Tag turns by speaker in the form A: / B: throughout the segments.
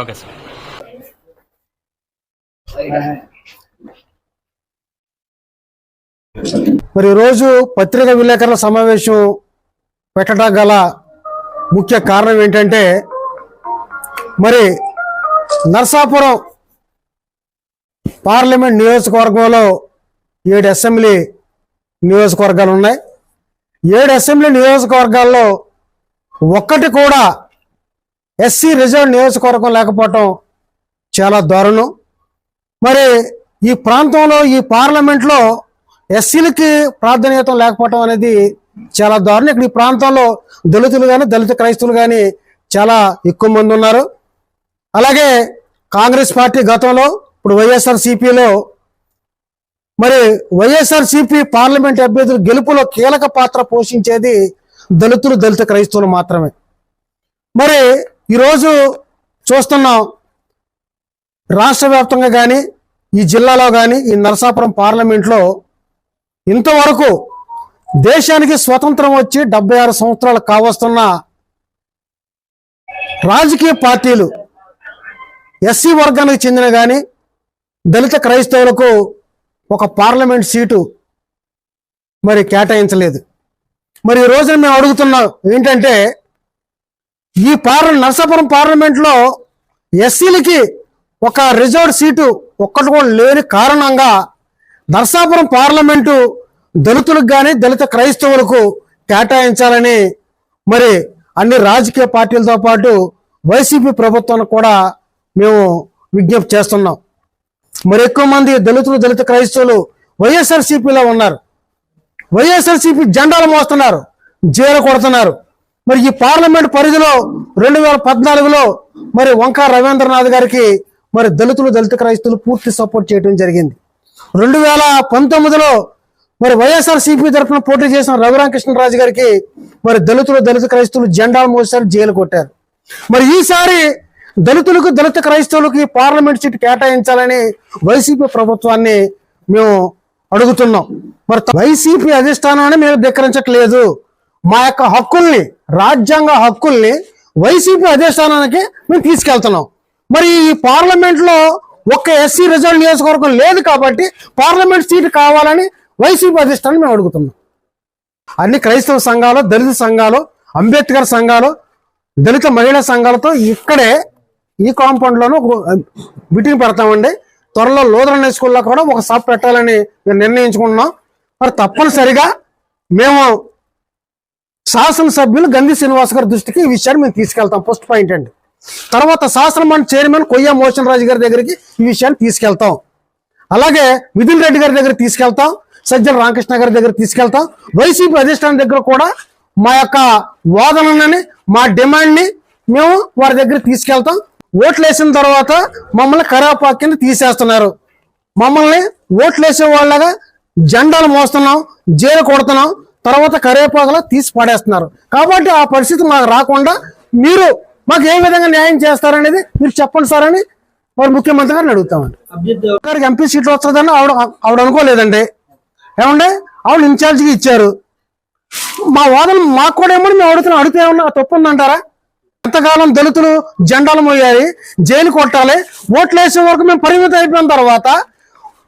A: Okay sir.
B: మరి ఈరోజు పత్రికా విలేకరుల సమావేశం పెట్టడం గల ముఖ్య కారణం ఏంటంటే మరి నర్సాపురం పార్లమెంట్ నియోజకవర్గంలో ఏడు అసెంబ్లీ నియోజకవర్గాలు ఉన్నాయి. ఏడు అసెంబ్లీ నియోజకవర్గాల్లో ఒక్కటి కూడా ఎస్సీ రిజర్వ్ నియోజకవర్గం లేకపోవటం చాలా దారుణం. మరి ఈ ప్రాంతంలో ఈ పార్లమెంట్లో ఎస్సీలకి ప్రాధాన్యత లేకపోవటం అనేది చాలా దారుణం. ఇక్కడ ఈ ప్రాంతంలో దళితులు కానీ దళిత క్రైస్తవులు కానీ చాలా ఎక్కువ మంది ఉన్నారు. అలాగే కాంగ్రెస్ పార్టీ గతంలో ఇప్పుడు వైఎస్ఆర్ సిపిలో మరి వైఎస్ఆర్ సిపి పార్లమెంట్ అభ్యర్థుల గెలుపులో కీలక పాత్ర పోషించేది దళితులు దళిత క్రైస్తవులు మాత్రమే. మరి ఈరోజు చూస్తున్నాం రాష్ట్ర వ్యాప్తంగా కానీ ఈ జిల్లాలో కానీ ఈ నరసాపురం పార్లమెంట్లో ఇంతవరకు దేశానికి స్వతంత్రం వచ్చి డెబ్బై ఆరు సంవత్సరాలు కావస్తున్న రాజకీయ పార్టీలు ఎస్సీ వర్గానికి చెందిన కానీ దళిత క్రైస్తవులకు ఒక పార్లమెంట్ సీటు మరి కేటాయించలేదు. మరి ఈ రోజున మేము అడుగుతున్నాం ఏంటంటే ఈ పార్ల నరసాపురం పార్లమెంట్లో ఎస్సీలకి ఒక రిజర్వ్డ్ సీటు ఒక్కటి కూడా లేని కారణంగా నరసాపురం పార్లమెంటు దళితులకు కానీ దళిత క్రైస్తవులకు కేటాయించాలని మరి అన్ని రాజకీయ పార్టీలతో పాటు వైసీపీ ప్రభుత్వానికి కూడా మేము విజ్ఞప్తి చేస్తున్నాం. మరి ఎక్కువ మంది దళితులు దళిత క్రైస్తవులు వైఎస్ఆర్సీపీలో ఉన్నారు. వైఎస్ఆర్సీపీ జెండాలు మోస్తున్నారు. జీర కొడుతున్నారు మరి ఈ పార్లమెంట్ పరిధిలో రెండు వేల పద్నాలుగులో మరి వంకా రవీంద్రనాథ్ గారికి మరి దళితులు దళిత క్రైస్తులు పూర్తి సపోర్ట్ చేయడం జరిగింది. రెండు వేల పంతొమ్మిదిలో మరి వైఎస్ఆర్ సిపి తరఫున పోటీ చేసిన రఘురామకృష్ణరాజు గారికి మరి దళితులు దళిత క్రైస్తులు జెండాలు మోసారు జైలు కొట్టారు. మరి ఈసారి దళితులకు దళిత క్రైస్తవులకు ఈ పార్లమెంట్ సీట్ కేటాయించాలని వైసీపీ ప్రభుత్వాన్ని మేము అడుగుతున్నాం. మరి వైసీపీ అధిష్టానాన్ని మేము ధిక్కరించట్లేదు. మా యొక్క హక్కుల్ని రాజ్యాంగ హక్కుల్ని వైసీపీ అధిష్టానానికి మేము తీసుకెళ్తున్నాం. మరి ఈ పార్లమెంట్లో ఒక్క ఎస్సీ రిజర్వ్ నియోజకవర్గం లేదు కాబట్టి పార్లమెంట్ సీట్ కావాలని వైసీపీ అధిష్టానం మేము అడుగుతున్నాం. అన్ని క్రైస్తవ సంఘాలు దళిత సంఘాలు అంబేద్కర్ సంఘాలు దళిత మహిళా సంఘాలతో ఇక్కడే ఈ కాంపౌండ్లోనూ మీటింగ్ పెడతామండి. త్వరలో లోదరణ స్కూల్లో కూడా ఒక సబ్ పెట్టాలని మేము నిర్ణయించుకుంటున్నాం మరి తప్పనిసరిగా మేము శాసనసభ్యులు గంధి శ్రీనివాస్ గారి దృష్టికి ఈ విషయాన్ని మేము తీసుకెళ్తాం. ఫస్ట్ పాయింట్ అండి. తర్వాత శాసనమండలి చైర్మన్ కొయ్య మోషన్ రాజు గారి దగ్గరికి ఈ విషయాన్ని తీసుకెళ్తాం. అలాగే మిథున్ రెడ్డి గారి దగ్గర తీసుకెళ్తాం. సజ్జల రామకృష్ణ గారి దగ్గర తీసుకెళ్తాం. వైసీపీ అధిష్టానం దగ్గర కూడా మా యొక్క వాదనని మా డిమాండ్ని మేము వారి దగ్గర తీసుకెళ్తాం. ఓట్లు వేసిన తర్వాత మమ్మల్ని కరాపాకు కింద తీసేస్తున్నారు. మమ్మల్ని ఓట్లు వేసే వాళ్ళగా జెండాలు మోస్తున్నాం జైలు కొడుతున్నాం. తర్వాత కరివేపాకులో తీసి పడేస్తున్నారు. కాబట్టి ఆ పరిస్థితి మాకు రాకుండా మీరు మాకు ఏ విధంగా న్యాయం చేస్తారనేది మీరు చెప్పండి సార్ అని మరి ముఖ్యమంత్రి గారిని అడుగుతామండి. గారికి ఎంపీ సీట్లు వస్తుందని ఆవిడ ఆవిడ అనుకోలేదండి. ఏమండి? ఆవిడ ఇన్ఛార్జిగా ఇచ్చారు. మా వాదన మాకు కూడా ఏమని మేము అడుగుతున్నాం. అడిగితే ఏమన్నా తప్పు ఉందంటారా? ఎంతకాలం దళితులు జెండాలు మోయాలి జైలు కొట్టాలి ఓట్లు వేసే వరకు మేము పరిమితం అయిపోయిన తర్వాత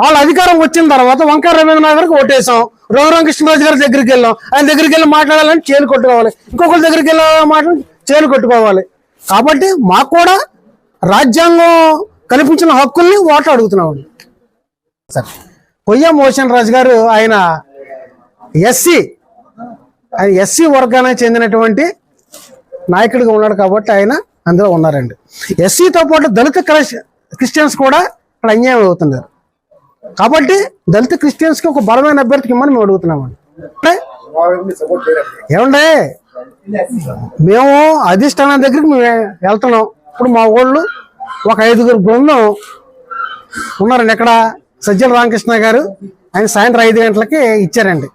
B: వాళ్ళ అధికారం వచ్చిన తర్వాత వంకాయ రవీంద్రనాథ్ గారికి ఓటేసాం. రఘురామకృష్ణరాజు గారి దగ్గరికి వెళ్ళాం. ఆయన దగ్గరికి వెళ్ళి మాట్లాడాలని చేలు కొట్టుకోవాలి. ఇంకొకరి దగ్గరికి వెళ్ళి మాట్లాడి చేలు కొట్టుకోవాలి. కాబట్టి మాకు కూడా రాజ్యాంగం కల్పించిన హక్కుల్ని ఓట్లు అడుగుతున్నామండి సరే. కొయ్య మోహన్ రాజు గారు ఆయన ఎస్సీ ఆయన ఎస్సీ వర్గానికి చెందినటువంటి నాయకుడిగా ఉన్నాడు కాబట్టి ఆయన అందులో ఉన్నారండి. ఎస్సీతో పాటు దళిత క్రైస్- క్రిస్టియన్స్ కూడా ఇక్కడ అన్యాయం అవుతున్నారు. కాబట్టి దళిత క్రిస్టియన్స్కి ఒక బలమైన అభ్యర్థికి ఇమ్మని మేము అడుగుతున్నామండి. ఏమండే? మేము అధిష్టానం దగ్గరికి మేము వెళ్తున్నాం. ఇప్పుడు మా ఊళ్ళు ఒక ఐదుగురు బృందం ఉన్నారండి. ఇక్కడ సజ్జల రామకృష్ణ గారు ఆయన సాయంత్రం ఐదు గంటలకి ఇచ్చారండి.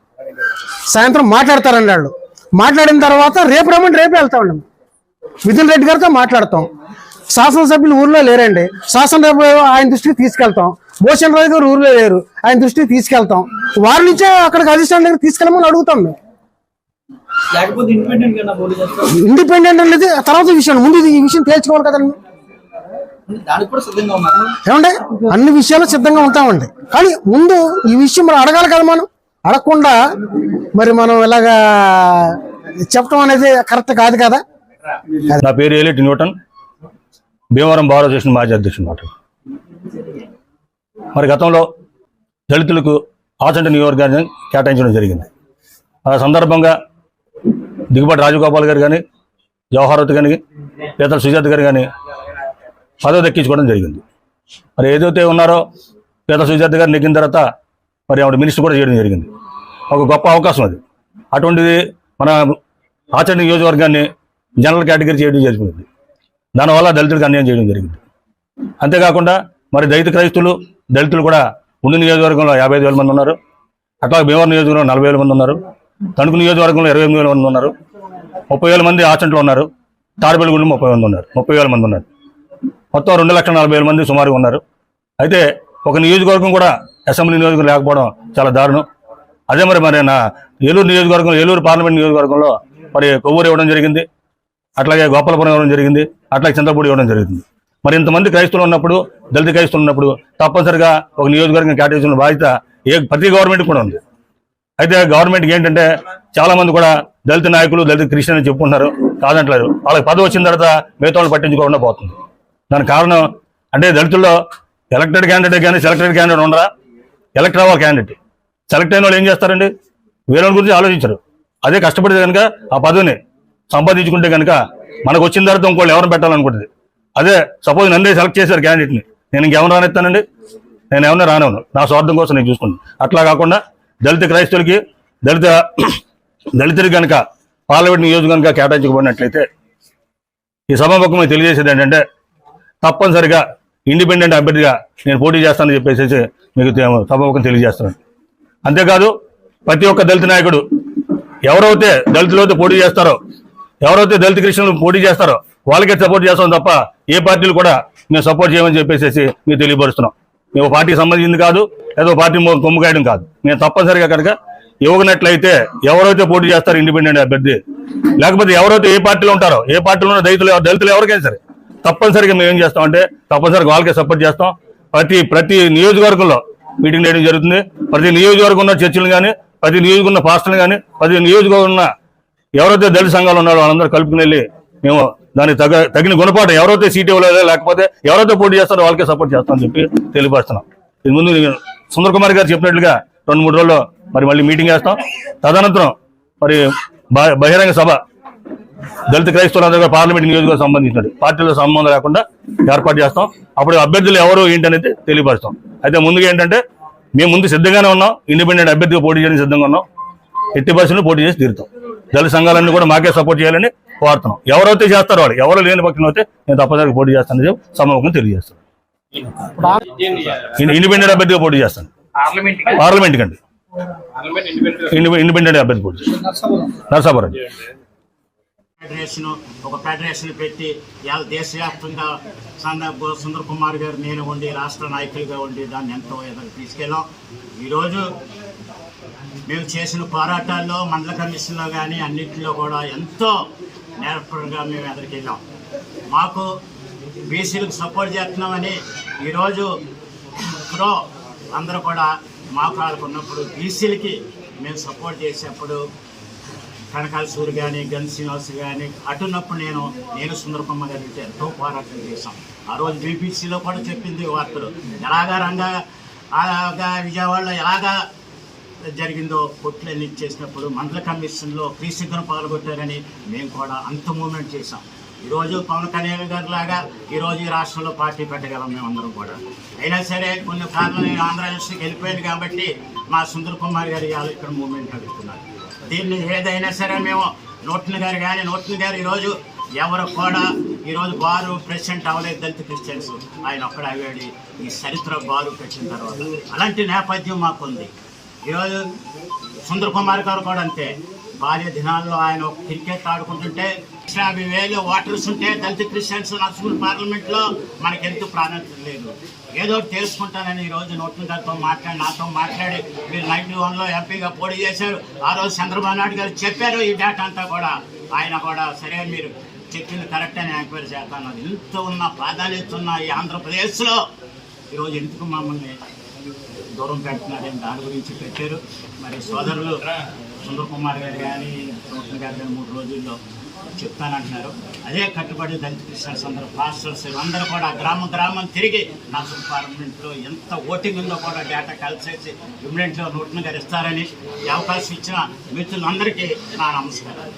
B: సాయంత్రం మాట్లాడతారండి వాళ్ళు. మాట్లాడిన తర్వాత రేపు రమ్మని రేపే వెళ్తామండి మిథున్ రెడ్డి గారితో మాట్లాడతాం. శాసనసభ్యులు ఊర్లో లేరండి. శాసనసభ ఆయన దృష్టికి తీసుకెళ్తాం. భూషణ్ రాజు గారు ఊర్లో లేరు. ఆయన దృష్టికి తీసుకెళ్తాం. వారి నుంచే అక్కడికి అధిష్టానం దగ్గర తీసుకెళ్ళమని అడుగుతాం మేము.
C: లేకపోతే ఇండిపెండెంట్
B: అనేది తర్వాత విషయం. ముందు ఇది ఈ విషయం తేల్చుకోవాలి కదండి. ఏమంటే అన్ని విషయాలు సిద్ధంగా ఉంటామండి. కానీ ముందు ఈ విషయం మనం అడగాలి కదా మనం. అడగకుండా మరి మనం ఇలాగా చెప్పడం అనేది కరెక్ట్ కాదు కదా.
C: నా పేరు Eleti Newton. Bhimavaram bar association మాజీ అధ్యక్షుడు మాట మరి గతంలో దళితులకు ఆచంట నియోజకవర్గాన్ని కేటాయించడం జరిగింది. ఆ సందర్భంగా దిగుబడి రాజగోపాల్ గారు కానీ జవహర్వతి కానీ పేదల సుజాత గారు కానీ పదవి దక్కించుకోవడం జరిగింది. మరి ఏదైతే ఉన్నారో పేద సుజాత గారు నెగ్గిన తర్వాత మరి ఆవిడ మినిస్టర్ కూడా చేయడం జరిగింది. ఒక గొప్ప అవకాశం అది. అటువంటిది మన ఆచరణ నియోజకవర్గాన్ని జనరల్ కేటగిరీ చేయడం జరిగింది. దానివల్ల దళితులకు అన్యాయం చేయడం జరిగింది. అంతేకాకుండా మరి దళిత క్రైస్తులు దళితులు కూడా ఉండి నియోజకవర్గంలో యాభై ఐదు వేల మంది ఉన్నారు. అట్లా భీమవరం నియోజకవర్గంలో నలభై వేల మంది ఉన్నారు. తణుకు నియోజకవర్గంలో ఇరవై ఎనిమిది వేల మంది ఉన్నారు. ముప్పై వేల మంది ఆచంట్లో ఉన్నారు. తాడపల్లిగూడెం ముప్పై మంది ఉన్నారు. ముప్పై వేల మంది ఉన్నారు. మొత్తం రెండు లక్షల నలభై వేల మంది సుమారుగా ఉన్నారు. అయితే ఒక నియోజకవర్గం కూడా అసెంబ్లీ నియోజకవర్గం లేకపోవడం చాలా దారుణం. అదే మరి మరి నా ఏలూరు నియోజకవర్గం ఏలూరు పార్లమెంట్ నియోజకవర్గంలో మరి కొవ్వూరు ఇవ్వడం జరిగింది. అట్లాగే గోపాలపురం ఇవ్వడం జరిగింది. అట్లాగే చంద్రపూడి ఇవ్వడం జరిగింది. మరి ఇంతమంది క్రైస్తవులు ఉన్నప్పుడు దళిత క్రైస్తవులు ఉన్నప్పుడు తప్పనిసరిగా ఒక నియోజకవర్గం కేటాయించిన బాధ్యత ఏ ప్రతి గవర్నమెంట్ కూడా ఉంది. అయితే గవర్నమెంట్కి ఏంటంటే చాలామంది కూడా దళిత నాయకులు దళిత క్రిస్టియన్ అని చెప్పుకుంటున్నారు కాదంటలేరు. వాళ్ళకి పదవి వచ్చిన తర్వాత మిగతా పట్టించుకోకుండా పోతుంది. దానికి కారణం అంటే దళితుల్లో ఎలక్టెడ్ క్యాండిడేట్ కానీ సెలెక్టెడ్ క్యాండిడేట్ ఉండరా? ఎలక్ట్ అవ్వ క్యాండిడేట్ సెలెక్ట్ అయిన వాళ్ళు ఏం చేస్తారండి? వేరే వాళ్ళ గురించి ఆలోచించరు. అదే కష్టపడితే కనుక ఆ పదవిని సంపాదించుకుంటే కనుక మనకు వచ్చిన తర్వాత ఇంకోళ్ళు ఎవరిని పెట్టాలనుకుంటుంది? అదే సపోజ్ నన్నే సెలెక్ట్ చేశారు క్యాండిడేట్ని నేను ఇంకెవరు రానిస్తానండి? నేను ఎవరిని రానివ్వను. నా స్వార్థం కోసం నేను చూసుకున్నాను అట్లా కాకుండా దళిత క్రైస్తవులకి దళిత దళితుడి కనుక పార్లమెంట్ నియోజకం కనుక కేటాయించబడినట్లయితే ఈ సభాముఖంగా తెలియజేసేది ఏంటంటే తప్పనిసరిగా ఇండిపెండెంట్ అభ్యర్థిగా నేను పోటీ చేస్తానని చెప్పేసి మీకు సభాముఖం తెలియజేస్తున్నాను. అంతేకాదు ప్రతి ఒక్క దళిత నాయకుడు ఎవరైతే దళితులైతే పోటీ చేస్తారో ఎవరైతే దళిత కృష్ణులు పోటీ చేస్తారో వాళ్ళకే సపోర్ట్ చేస్తాం తప్ప ఏ పార్టీలు కూడా మేము సపోర్ట్ చేయమని చెప్పేసి మేము తెలియపరుస్తున్నాం. మేము పార్టీకి సంబంధించింది కాదు ఏదో పార్టీ కొమ్ముకాయడం కాదు. మేము తప్పనిసరిగా కనుక ఇవ్వనట్లయితే ఎవరైతే పోటీ చేస్తారో ఇండిపెండెంట్ అభ్యర్థి లేకపోతే ఎవరైతే ఏ పార్టీలో ఉంటారో ఏ పార్టీలో ఉన్న దళితులు దళితులు ఎవరికైనా సరే తప్పనిసరిగా మేము ఏం చేస్తాం అంటే తప్పనిసరిగా వాళ్ళకే సపోర్ట్ చేస్తాం. ప్రతి ప్రతి నియోజకవర్గంలో మీటింగ్ చేయడం జరుగుతుంది. ప్రతి నియోజకవర్గం ఉన్న చర్చలు కానీ ప్రతి నియోజకవర్గం ఉన్న పాస్టర్లు కానీ ప్రతి నియోజకవర్గం ఉన్న ఎవరైతే దళిత సంఘాలు ఉన్నారో వాళ్ళందరూ కలుపుకుని వెళ్ళి మేము దానికి తగ తగిన గుణపాఠం ఎవరైతే సీట్ ఇవ్వలేదో లేకపోతే ఎవరైతే పోటీ చేస్తారో వాళ్ళకే సపోర్ట్ చేస్తామని చెప్పి తెలియపరుస్తున్నాం. ఇది ముందు నేను సుందర్ కుమార్ గారు చెప్పినట్లుగా రెండు మూడు రోజుల్లో మరి మళ్ళీ మీటింగ్ చేస్తాం. తదనంతరం మరి బహిరంగ సభ దళిత క్రైస్తవులందరూ పార్లమెంట్ నియోజకవర్గం సంబంధించినది. పార్టీలో సంబంధం లేకుండా ఏర్పాటు చేస్తాం. అప్పుడు అభ్యర్థులు ఎవరు ఏంటనేది తెలియపరుస్తాం. అయితే ముందుగా ఏంటంటే మేము ముందు సిద్ధంగానే ఉన్నాం. ఇండిపెండెంట్ అభ్యర్థిగా పోటీ చేయడానికి సిద్ధంగా ఉన్నాం. ఎట్టి పరిస్థితుల్లో పోటీ చేసి తీరుతాం. దళిత సంఘాలన్నీ కూడా మాకే సపోర్ట్ చేయాలని కోరుతున్నాం ఎవరైతే చేస్తారో వాళ్ళు. ఎవరు లేని పక్షంలో అయితే నేను తప్పనిసరిగా పోటీ చేస్తానని చెప్పి తెలియజేస్తాను. ఇండిపెండెంట్ అభ్యర్థిగా పోటీ చేస్తాను.
A: పార్లమెంట్
C: పార్లమెంట్ కండి
A: పార్లమెంట్ ఇండిపెండెంట్
C: ఇండి- ఇండిపెండెంట్ అభ్యర్థి పోటీ చేస్తాను. నరసాపురం.
D: ఫెడరేషన్ ఒక ఫెడరేషన్ పెట్టి ఇవాళ దేశవ్యాప్తంగా సంద సుందర్ కుమార్ గారు నేను ఉండి రాష్ట్ర నాయకులుగా ఉండి దాన్ని ఎంతో ఎదురు తీసుకెళ్ళాం. ఈరోజు మేము చేసిన పోరాటాల్లో మండల కమిషన్లో కానీ అన్నింటిలో కూడా ఎంతో నేర్పడంగా మేము ఎదురుకెళ్ళాం మాకు బీసీలకు సపోర్ట్ చేస్తున్నామని ఈరోజు ప్రో అందరూ కూడా మాకు వాళ్ళకు బీసీలకి మేము సపోర్ట్ చేసేప్పుడు కనకాలసూరి కానీ గన్ శ్రీనివాస్ కానీ అటున్నప్పుడు నేను నేను సుందరకమ్మ గారికి ఎంతో పోరాటం చేశాం. ఆ రోజు బీబీసీలో కూడా చెప్పింది వార్తలు. ఎలాగా రంగా విజయవాడలో ఎలాగా జరిగిందో కొట్లన్నీ చేసినప్పుడు మండల కమిషన్లో క్రీసిగ్గును పాల్గొట్టారని మేము కూడా అంత మూమెంట్ చేశాం. ఈరోజు పవన్ కళ్యాణ్ గారి లాగా ఈరోజు ఈ రాష్ట్రంలో పార్టీ పెట్టగలం మేమందరం కూడా. అయినా సరే కొన్ని కారణాలు నేను ఆంధ్రప్రదేశ్కి వెళ్ళిపోయాను కాబట్టి మా సుందర్ కుమార్ గారు ఇవాళ ఇక్కడ మూమెంట్ నడుపుతున్నారు. దీన్ని ఏదైనా సరే మేము నూటన్ గారు కానీ నూటన్ గారు ఈరోజు ఎవరు కూడా ఈరోజు బారు ప్రెసిడెంట్ అవ్వలేదు దళిత క్రిస్టియన్స్. ఆయన ఒక్కడ అయ్యాడు ఈ చరిత్ర బారు పెట్టిన తర్వాత. అలాంటి నేపథ్యం మాకుంది. ఈరోజు సుందర్ కుమార్ గారు కూడా అంతే. బాల్య దినాల్లో ఆయన క్రికెట్ ఆడుకుంటుంటే యాభై వేలు ఓటర్స్ ఉంటే దళిత క్రిస్టియన్స్ నర్సుకుల్ పార్లమెంట్లో మనకి ఎంత ప్రాధాన్యత లేదు? ఏదో తెలుసుకుంటానని ఈ రోజు నోట్ల గారితో మాట్లాడి నాతో మాట్లాడి మీరు నైన్టీ వన్లో ఎంపీగా పోటీ చేశారు. ఆ రోజు చంద్రబాబు నాయుడు గారు చెప్పారు ఈ డేటా అంతా కూడా. ఆయన కూడా సరే మీరు చెప్పింది కరెక్ట్ అని ఎంక్వైరీ చేస్తాను. ఇంత ఉన్న ప్రాధాన్యత ఉన్న ఈ ఆంధ్రప్రదేశ్లో ఈరోజు ఎందుకు మమ్మల్ని దూరం పెడుతున్నారని దాని గురించి పెట్టారు మరి సోదరులు సుందర్ కుమార్ గారు కానీ రోషన్ గారు కానీ మూడు రోజుల్లో చెప్తానంటున్నారు. అదే కట్టుబడి దళిత క్రిస్టియన్స్ అందరూ పాస్టర్స్ అందరూ కూడా గ్రామం గ్రామం తిరిగి నాసుల్ పార్లమెంట్లో ఎంత ఓటింగ్ ఉందో కూడా డేటా కలెక్ట్ చేసి ఇమ్మీడియట్లో నోటిని గారు ఇస్తారని అవకాశం ఇచ్చిన మిత్రులందరికీ నా నమస్కారాలు.